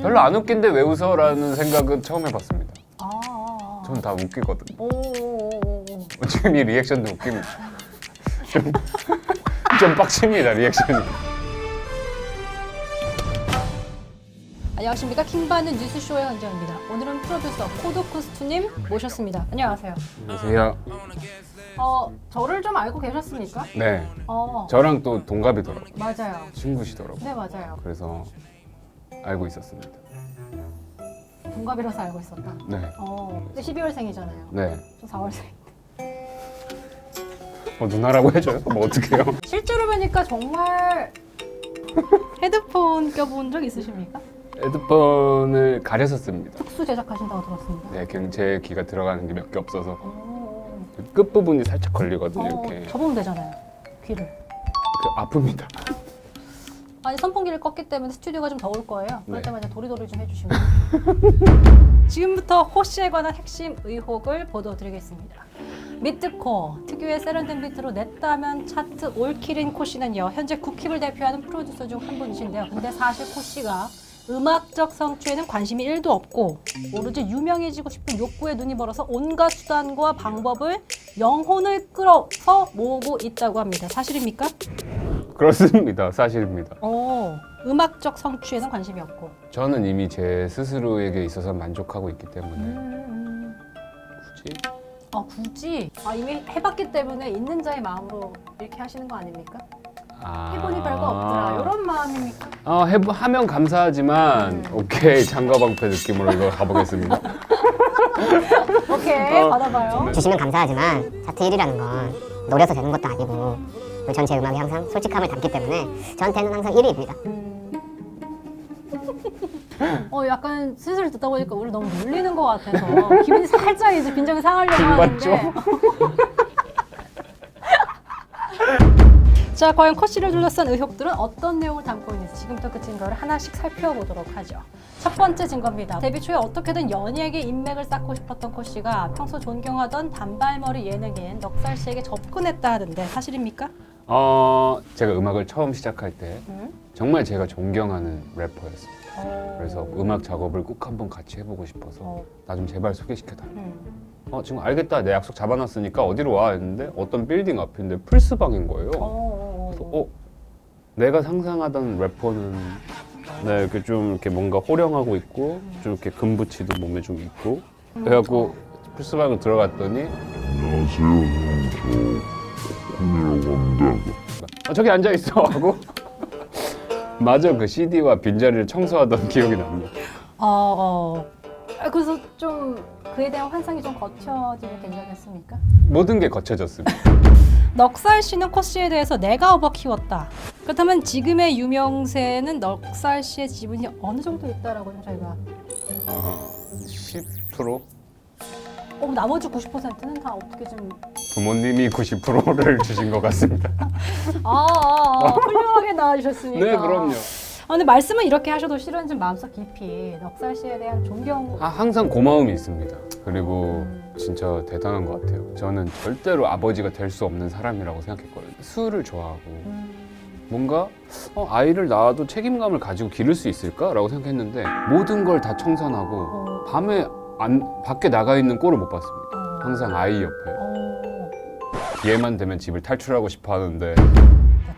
별로 안 웃긴데 왜 웃어라는 생각은 처음 해봤습니다. 아, 아, 아. 전 다 웃기거든요. 오, 오, 오, 오. 지금 이 리액션도 웃깁니다. 좀, 좀 빡칩니다, 리액션이. 안녕하십니까 킹받는 뉴스쇼의 현정입니다. 오늘은 프로듀서 코드코스투님 모셨습니다. 안녕하세요. 안녕하세요. 어 저를 좀 알고 계셨습니까? 네, 어 저랑 또 동갑이더라고요. 맞아요. 친구시더라고요. 네 맞아요. 그래서 알고 있었습니다. 동갑이라서 알고 있었다. 네, 어 근데 12월생이잖아요. 네. 저 4월생. 뭐 누나라고 해줘요? 뭐 어떡해요? 실제로 뵈니까 정말 헤드폰 껴본 적 있으십니까? 헤드폰을 가려서 씁니다. 특수 제작하신다고 들었습니다. 네, 그냥 제 귀가 들어가는 게 몇 개 없어서 오, 끝 부분이 살짝 걸리거든요. 어, 이렇게 접으면 되잖아요. 귀를. 그 아픕니다. 아니 선풍기를 껐기 때문에 스튜디오가 좀 더울 거예요. 그럴 네. 때마다 도리도리 좀 해주시면. 지금부터 호 씨에 관한 핵심 의혹을 보도드리겠습니다. 미트코 특유의 세련된 비트로 냈다면 차트 올킬인 코 씨는요 현재 국힙을 대표하는 프로듀서 중 한 분이신데요. 근데 사실 코 씨가 음악적 성취에는 관심이 1도 없고 오로지 유명해지고 싶은 욕구에 눈이 멀어서 온갖 수단과 방법을 영혼을 끌어서 모으고 있다고 합니다. 사실입니까? 그렇습니다. 사실입니다. 오, 음악적 성취에는 관심이 없고. 저는 이미 제 스스로에게 있어서 만족하고 있기 때문에 음, 굳이 아 굳이 아, 이미 해봤기 때문에 있는 자의 마음으로 이렇게 하시는 거 아닙니까? 아... 해보니 별거 없더라 이런 마음입니까? 어, 해보, 하면 감사하지만 음. 오케이 장가방패 느낌으로 이거 가보겠습니다. 오케이 어. 받아봐요. 주시면 감사하지만 차트 1위라는 건 노려서 되는 것도 아니고 그 전체 음악이 항상 솔직함을 담기 때문에 저한테는 항상 1위입니다. 어 약간 슬슬 듣다 보니까 우리 너무 놀리는 것 같아서 기분이 살짝 이제 빈정이 상하려고 하는데. 자 과연 코씨를 둘러싼 의혹들은 어떤 내용을 담고 있는지 지금부터 그 증거를 하나씩 살펴보도록 하죠. 첫 번째 증거입니다. 데뷔 초에 어떻게든 연예계 인맥을 쌓고 싶었던 코씨가 평소 존경하던 단발머리 예능인 넉살 씨에게 접근했다 하던데 사실입니까? 어, 제가 음악을 처음 시작할 때 음? 정말 제가 존경하는 래퍼였어요. 어. 그래서 음악 작업을 꼭 한번 같이 해보고 싶어서 어. 나좀 제발 소개시켜달라. 음. 어 지금 알겠다 내 약속 잡아놨으니까 어디로 와 했는데 어떤 빌딩 앞인데 플스방인 거예요. 어, 어, 그래서 어. 어 내가 상상하던 래퍼는 네 이렇게 좀 이렇게 뭔가 호령하고 있고 좀 이렇게 금붙이도 몸에 좀 있고 그래갖고 플스방을 들어갔더니 안녕하세요. 저 코코이라고 합니다. 아, 저기 앉아 있어 하고 마저 그 CD와 빈자리를 청소하던 기억이 납니다. 어, 어. 아, 그래서 좀 그에 대한 환상이 좀 거쳐지게 괜찮겠습니까? 모든 게 거쳐졌습니다. 넉살 씨는 코 씨에 대해서 내가 업어 키웠다. 그렇다면 지금의 유명세는 넉살 씨의 지분이 어느 정도 있다라고 좀 저희가 어, 10% 어, 나머지 90%는 다 어떻게 좀 부모님이 90%를 주신 것 같습니다. 아, 아, 아 훌륭하게 나와주셨으니까. 네, 그럼요. 아, 근데 말씀은 이렇게 하셔도 실은 좀 마음속 깊이 넉살 씨에 대한 존경. 아, 항상 고마움이 있습니다. 그리고 진짜 대단한 것 같아요. 저는 절대로 아버지가 될 수 없는 사람이라고 생각했거든요. 술을 좋아하고 음, 뭔가 어, 아이를 낳아도 책임감을 가지고 기를 수 있을까라고 생각했는데 모든 걸 다 청산하고 어, 밤에 안, 밖에 나가 있는 꼴을 못 봤습니다. 어, 항상 아이 옆에 어. 기회만 되면 집을 탈출하고 싶어 하는데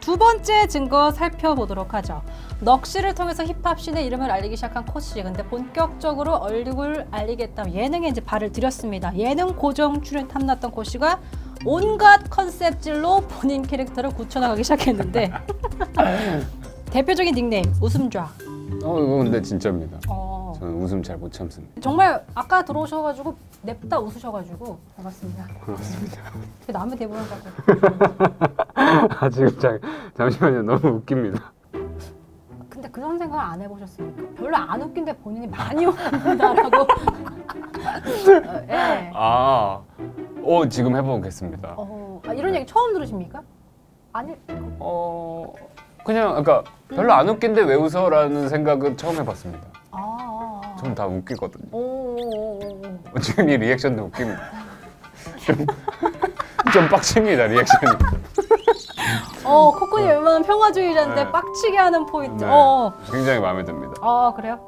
두 번째 증거 살펴보도록 하죠. 넋씨를 통해서 힙합 씬의 이름을 알리기 시작한 코씨. 근데 본격적으로 얼굴을 알리겠다 예능에 이제 발을 들였습니다. 예능 고정 출연 탐났던 코씨가 온갖 컨셉질로 본인 캐릭터를 굳혀나가기 시작했는데 대표적인 닉네임 웃음좌. 어 이거 근데 진짜입니다. 어, 저는 웃음 잘 못 참습니다. 정말 아까 들어오셔가지고 냅다 웃으셔가지고 반갑습니다. 고맙습니다. 남의 대본을 갖고 아 지금 잠, 잠시만요 너무 웃깁니다. 근데 그런 생각 안 해보셨습니까? 별로 안 웃긴데 본인이 많이 웃긴다라고. 어, 예. 아, 어 지금 해보겠습니다. 어, 아, 이런 얘기 처음 들으십니까? 아니, 어 그냥 아까 별로 안 웃긴데 왜 웃어라는 생각은 처음 해봤습니다. 아, 아, 아. 전다 웃기거든요. 오, 오, 오, 오. 어, 지금 이 리액션도 웃깁니다. 좀, 좀 빡칩니다 리액션이. 어, 코코니 얼마나 평화주의자인데 네. 빡치게 하는 포인트. 네. 어, 굉장히 마음에 듭니다. 아 그래요?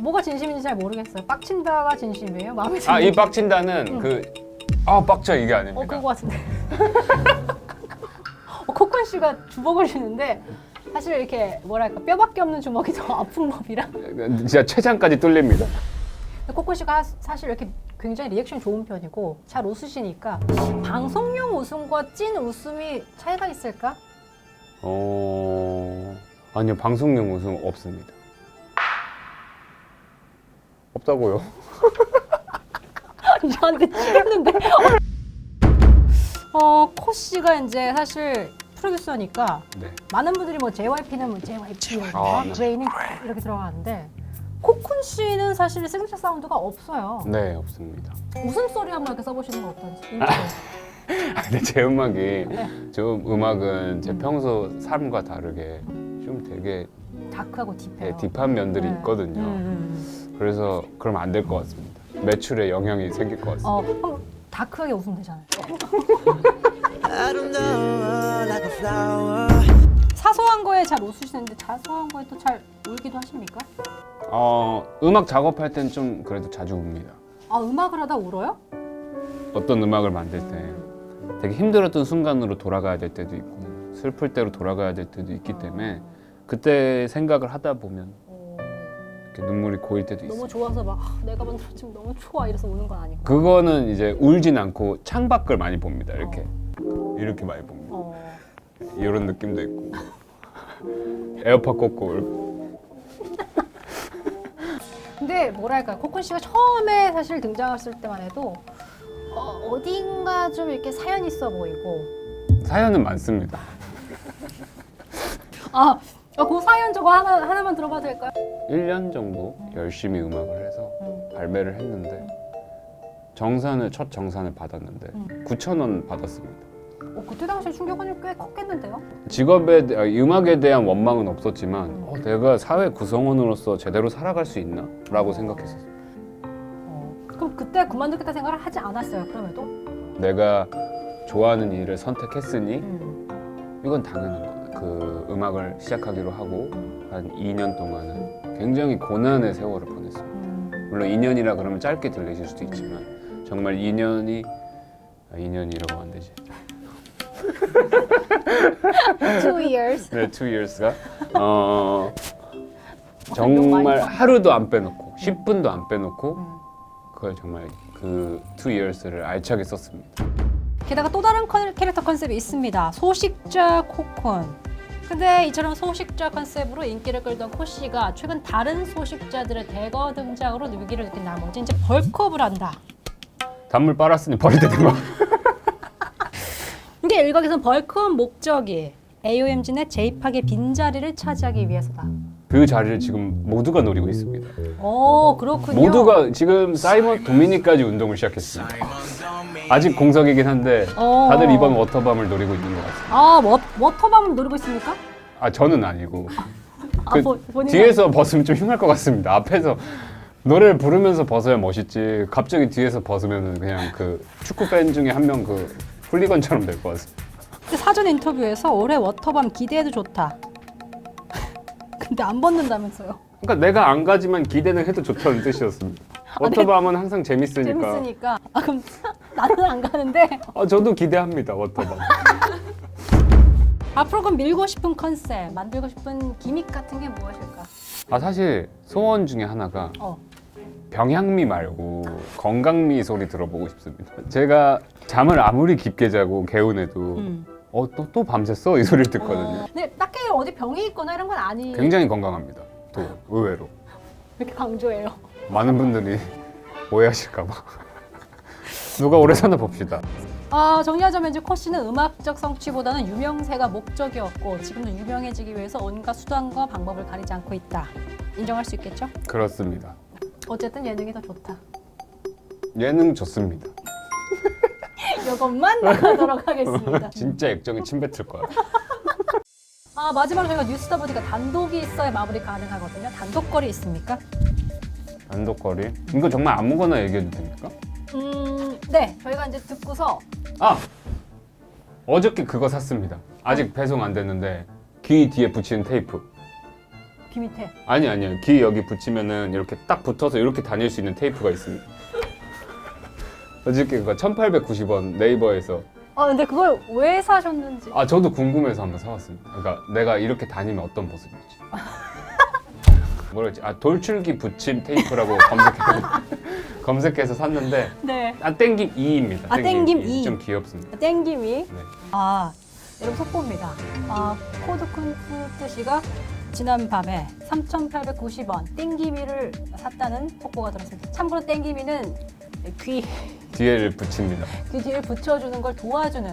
뭐가 진심인지 잘 모르겠어요. 빡친다가 진심이에요? 마음에 드는 아 이 빡친다는 그아 빡쳐 이게 어 아닙니다. 그거 같은데. 어, 코콘 씨가 주먹을 쥐는데 사실 이렇게 뭐랄까 뼈밖에 없는 주먹이 더 아픈 법이라. 진짜 췌장까지 뚫립니다. 코콘 씨가 사실 이렇게 굉장히 리액션 좋은 편이고 잘 웃으시니까 방송용 웃음과 찐 웃음이 차이가 있을까? 어 아니요 방송용 우승 없습니다. 없다고요? 저한테 치겠는데. 어, 코 씨가 이제 사실 프로듀서니까 네. 많은 분들이 뭐 JYP는 뭐 JYP, 아, 네. J는 이렇게 들어가는데 코쿤 씨는 사실 시그니처 사운드가 없어요. 네 없습니다. 웃음소리 한번 이렇게 써보시는 건 어떤지. 아, 근데 제 음악이 좀 음악은 제 평소 삶과 다르게 좀 되게 다크하고 딥해요. 네, 딥한 면들이 네. 있거든요. 음, 그래서 그러면 안될 것 같습니다. 매출에 영향이 생길 것 음. 같습니다. 어, 그럼 다크하게 웃으면 되잖아요. 사소한 거에 잘 웃으시는데 자소한 거에 또 잘 울기도 하십니까? 어, 음악 작업할 땐 좀 그래도 자주 웁니다. 아 음악을 하다 울어요? 어떤 음악을 만들 때 되게 힘들었던 순간으로 돌아가야 될 때도 있고 슬플 때로 돌아가야 될 때도 있기 때문에 그때 생각을 하다 보면 이렇게 눈물이 고일 때도 있어요. 너무 좋아서 막 아, 내가 만들어 지금 너무 좋아 이래서 우는 건 아니고. 그거는 이제 울진 않고 창밖을 많이 봅니다. 이렇게 이렇게 많이 봅니다. 어. 이런 느낌도 있고 에어팟 꽂고 울고. 근데 뭐랄까 코쿤 씨가 처음에 사실 등장했을 때만 해도 어, 어딘가 좀 이렇게 사연 있어 보이고 사연은 많습니다. 아, 아, 그 사연 저거 하나 하나만 들어봐도 될까요? 1년 정도 열심히 음악을 해서 음. 발매를 했는데 정산을 첫 정산을 받았는데 음. 9천 원 받았습니다. 어, 그때 당시 충격은 꽤 컸겠는데요? 직업에 대- 아, 음악에 대한 원망은 없었지만 음. 어, 내가 사회 구성원으로서 제대로 살아갈 수 있나?라고 생각했었어요. 어, 그럼 그때 그만두겠다 생각을 하지 않았어요. 그럼에도. 내가 좋아하는 일을 선택했으니 음. 이건 당연한 거야. 그 음악을 시작하기로 하고 한 2년 동안은 굉장히 고난의 세월을 보냈어요. 음. 물론 2년이라 그러면 짧게 들리실 수도 있지만 정말 2년이 아, 2년이라고 안 되지. Two years. 네, 2 years가 어 많이 정말 봐. 하루도 안 빼놓고 10분도 안 빼놓고 음. 그걸 정말 그2 years를 알차게 썼습니다. 게다가 또 다른 컨- 캐릭터 컨셉이 있습니다. 소식자 코콘. 근데 이처럼 소식자 컨셉으로 인기를 끌던 코 씨가 최근 다른 소식자들의 대거 등장으로 위기를 느낀 나머지 이제 벌크업을 한다. 단물 빨았으니 버리게 된 거. 근데 일각에서는 벌크업 목적이 AOMG 내 J-팝의 빈자리를 차지하기 위해서다. 그 자리를 지금 모두가 노리고 있습니다. 오 그렇군요. 모두가 지금 사이먼 도미니까지 운동을 시작했습니다. 아직 공석이긴 한데 어. 다들 이번 워터밤을 노리고 있는 것 같습니다. 아 워, 워터밤을 노리고 있습니까? 아 저는 아니고 아, 그 본- 본인은 뒤에서 벗으면 좀 흉할 것 같습니다. 앞에서 노래를 부르면서 벗어야 멋있지. 갑자기 뒤에서 벗으면 그냥 그 축구 팬 중에 한 명 그 훌리건처럼 될 것 같습니다. 사전 인터뷰에서 올해 워터밤 기대해도 좋다. 근데 안 벗는다면서요? 그러니까 내가 안 가지만 기대는 해도 좋다는 뜻이었습니다. 워터밤은 항상 재밌으니까. 아, 재밌으니까. 아 그럼 나는 안 가는데 아, 저도 기대합니다. 워터밤. 앞으로 그럼 밀고 싶은 컨셉, 만들고 싶은 기믹 같은 게 무엇일까? 아 사실 소원 중에 하나가 어. 병향미 말고 건강미 소리 들어보고 싶습니다. 제가 잠을 아무리 깊게 자고 개운해도 음. 어또 또 밤샜어 이 소리를 듣거든요. 어, 근데 딱히 어디 병이 있거나 이런 건 아니. 굉장히 건강합니다. 또 의외로 이렇게 강조해요. 많은 분들이 오해하실까봐 누가 오래 사나 봅시다. 아 정리하자면 이제 코 씨는 음악적 성취보다는 유명세가 목적이었고 지금도 유명해지기 위해서 온갖 수단과 방법을 가리지 않고 있다. 인정할 수 있겠죠? 그렇습니다. 어쨌든 예능이 더 좋다. 예능 좋습니다. 이것만 나가도록 하겠습니다. 진짜 액정에 침 뱉을 거야. 아 마지막으로 저희가 뉴스다 보니까 단독이 있어야 마무리 가능하거든요. 단독거리 있습니까? 단독거리. 이거 정말 아무거나 얘기해도 됩니까? 음, 네. 저희가 이제 듣고서 아 어저께 그거 샀습니다. 아직 배송 안 됐는데 귀 뒤에 붙이는 테이프. 귀 밑에. 아니 아니요. 귀 여기 붙이면은 이렇게 딱 붙어서 이렇게 다닐 수 있는 테이프가 있습니다. 어저께 그거 1890원 네이버에서 아 근데 그걸 왜 사셨는지. 아 저도 궁금해서 한번 사왔습니다. 그러니까 내가 이렇게 다니면 어떤 모습일지. 뭐랬지? 아 돌출기 붙임 테이프라고 검색해 검색해서 샀는데 네. 아 땡김 2입니다. 아, 땡김 이. 좀 귀엽습니다. 땡김이. 네. 아 여러분 속보입니다. 아 코드 쿤트 씨가 지난 밤에 3,890원 땡기미를 샀다는 속보가 들었습니다. 참고로 땡기미는 귀, 뒤에를 붙입니다. 귀 뒤에 붙여주는 걸 도와주는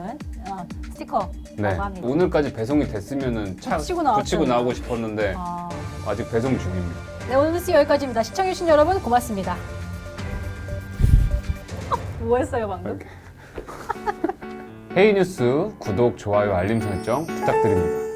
어, 스티커라고 네. 합니다. 오늘까지 배송이 됐으면은 차 붙이고. 붙이고 나오고 싶었는데 아, 아직 배송 중입니다. 네 오늘 뉴스 여기까지입니다. 시청해주신 여러분 고맙습니다. 뭐 했어요 방금? 헤이뉴스 구독, 좋아요, 알림 설정 부탁드립니다.